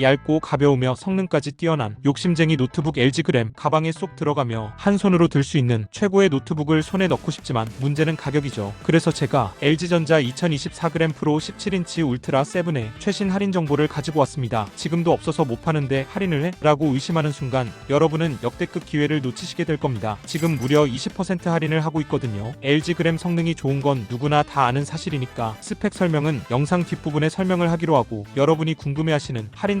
얇고 가벼우며 성능까지 뛰어난 욕심쟁이 노트북 LG 그램 가방에 쏙 들어가며 한 손으로 들 수 있는 최고의 노트북을 손에 넣고 싶지만 문제는 가격이죠. 그래서 제가 LG전자 2024g 프로 17인치 울트라 7의 최신 할인 정보를 가지고 왔습니다. 지금도 없어서 못 파는데 할인을 해? 라고 의심하는 순간 여러분은 역대급 기회를 놓치시게 될 겁니다. 지금 무려 20% 할인을 하고 있거든요. LG 그램 성능이 좋은 건 누구나 다 아는 사실이니까 스펙 설명은 영상 뒷부분에 설명을 하기로 하고 여러분이 궁금해하시는 할인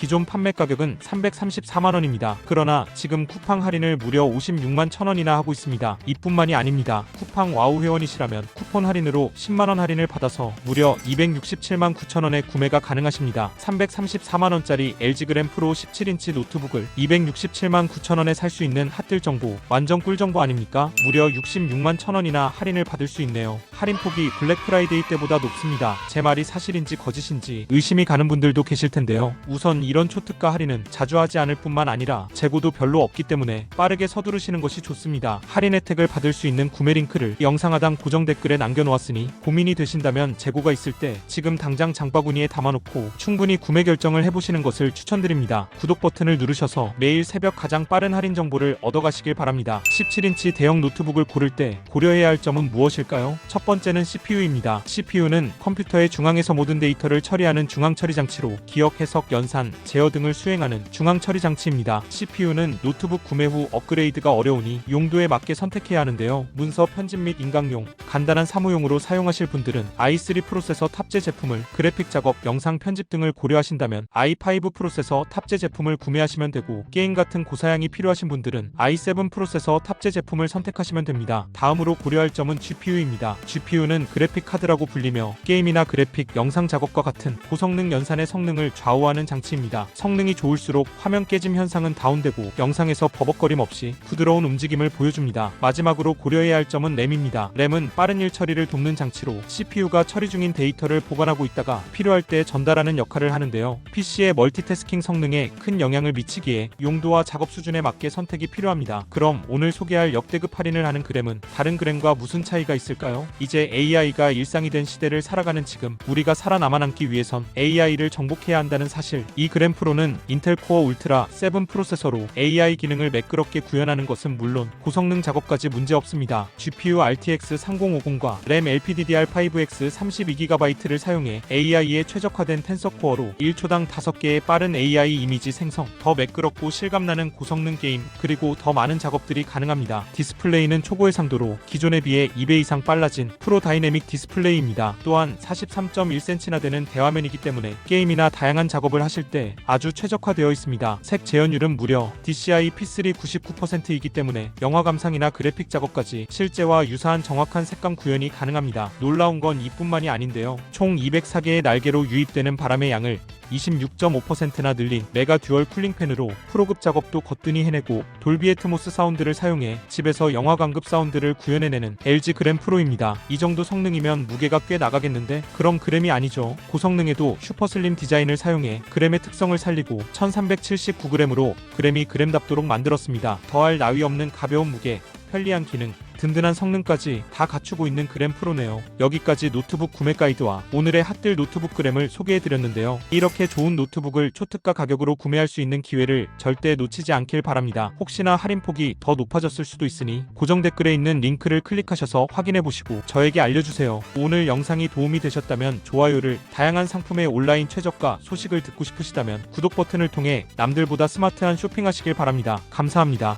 기존 판매 가격은 334만 원입니다. 그러나 지금 쿠팡 할인을 무려 56만 천 원이나 하고 있습니다. 이뿐만이 아닙니다. 쿠팡 와우 회원이시라면 쿠폰 할인으로 10만 원 할인을 받아서 무려 267만 9천 원에 구매가 가능하십니다. 334만 원짜리 LG 그램 프로 17인치 노트북을 267만 9천 원에 살 수 있는 핫들 정보 완전 꿀 정보 아닙니까? 무려 66만 천 원이나 할인을 받을 수 있네요. 할인 폭이 블랙 프라이데이 때보다 높습니다. 제 말이 사실인지 거짓인지 의심이 가는 분들도 계실 텐데요. 우선 이런 초특가 할인은 자주 하지 않을 뿐만 아니라 재고도 별로 없기 때문에 빠르게 서두르시는 것이 좋습니다. 할인 혜택을 받을 수 있는 구매 링크를 영상 하단 고정 댓글에 남겨놓았으니 고민이 되신다면 재고가 있을 때 지금 당장 장바구니에 담아놓고 충분히 구매 결정을 해보시는 것을 추천드립니다. 구독 버튼을 누르셔서 매일 새벽 가장 빠른 할인 정보를 얻어가시길 바랍니다. 17인치 대형 노트북을 고를 때 고려해야 할 점은 무엇일까요? 첫 번째는 CPU입니다. CPU는 컴퓨터의 중앙에서 모든 데이터를 처리하는 중앙 처리 장치로 기억, 해석, 연산, 제어 등을 수행하는 중앙 처리 장치입니다. CPU는 노트북 구매 후 업그레이드가 어려우니 용도에 맞게 선택해야 하는데요. 문서 편집 및 인강용, 간단한 사무용으로 사용하실 분들은 i3 프로세서 탑재 제품을 그래픽 작업, 영상 편집 등을 고려하신다면 i5 프로세서 탑재 제품을 구매하시면 되고 게임 같은 고사양이 필요하신 분들은 i7 프로세서 탑재 제품을 선택하시면 됩니다. 다음으로 고려할 점은 GPU입니다. GPU는 그래픽 카드라고 불리며 게임이나 그래픽, 영상 작업과 같은 고성능 연산의 성능을 좌우하는 장치입니다. 성능이 좋을수록 화면 깨짐 현상은 다운되고 영상에서 버벅거림 없이 부드러운 움직임을 보여줍니다. 마지막으로 고려해야 할 점은 램입니다. 램은 빠른 일 처리를 돕는 장치로 CPU가 처리 중인 데이터를 보관하고 있다가 필요할 때 전달하는 역할을 하는데요. PC의 멀티태스킹 성능에 큰 영향을 미치기에 용도와 작업 수준에 맞게 선택이 필요합니다. 그럼 오늘 소개할 역대급 할인을 하는 그램은 다른 그램과 무슨 차이가 있을까요? 이제 AI가 일상이 된 시대를 살아가는 지금 우리가 살아남아 남기 위해선 AI를 정복해야 한다는 사실 이 그램 프로는 인텔 코어 울트라 7 프로세서로 AI 기능을 매끄럽게 구현하는 것은 물론 고성능 작업까지 문제 없습니다. GPU RTX 3050과 램 LPDDR5X 32GB를 사용해 AI에 최적화된 텐서 코어로 1초당 5개의 빠른 AI 이미지 생성, 더 매끄럽고 실감나는 고성능 게임, 그리고 더 많은 작업들이 가능합니다. 디스플레이는 초고해 상도로 기존에 비해 2배 이상 빨라진 프로 다이내믹 디스플레이입니다. 또한 43.1cm나 되는 대화면이기 때문에 게임이나 다양한 작업을 하실 때 아주 최적화되어 있습니다. 색 재현율은 무려 DCI P3 99%이기 때문에 영화 감상이나 그래픽 작업까지 실제와 유사한 정확한 색감 구현이 가능합니다. 놀라운 건 이뿐만이 아닌데요. 총 204개의 날개로 유입되는 바람의 양을 26.5%나 늘린 메가 듀얼 쿨링팬으로 프로급 작업도 거뜬히 해내고 돌비 애트모스 사운드를 사용해 집에서 영화 관급 사운드를 구현해내는 LG 그램 프로입니다. 이 정도 성능이면 무게가 꽤 나가겠는데 그럼 그램이 아니죠. 고성능에도 슈퍼슬림 디자인을 사용해 그램의 특성을 살리고 1379g으로 그램이 그램답도록 만들었습니다. 더할 나위 없는 가벼운 무게, 편리한 기능, 든든한 성능까지 다 갖추고 있는 그램 프로네요. 여기까지 노트북 구매 가이드와 오늘의 핫들 노트북 그램을 소개해드렸는데요. 이렇게 좋은 노트북을 초특가 가격으로 구매할 수 있는 기회를 절대 놓치지 않길 바랍니다. 혹시나 할인폭이 더 높아졌을 수도 있으니 고정 댓글에 있는 링크를 클릭하셔서 확인해보시고 저에게 알려주세요. 오늘 영상이 도움이 되셨다면 좋아요를 다양한 상품의 온라인 최저가 소식을 듣고 싶으시다면 구독 버튼을 통해 남들보다 스마트한 쇼핑하시길 바랍니다. 감사합니다.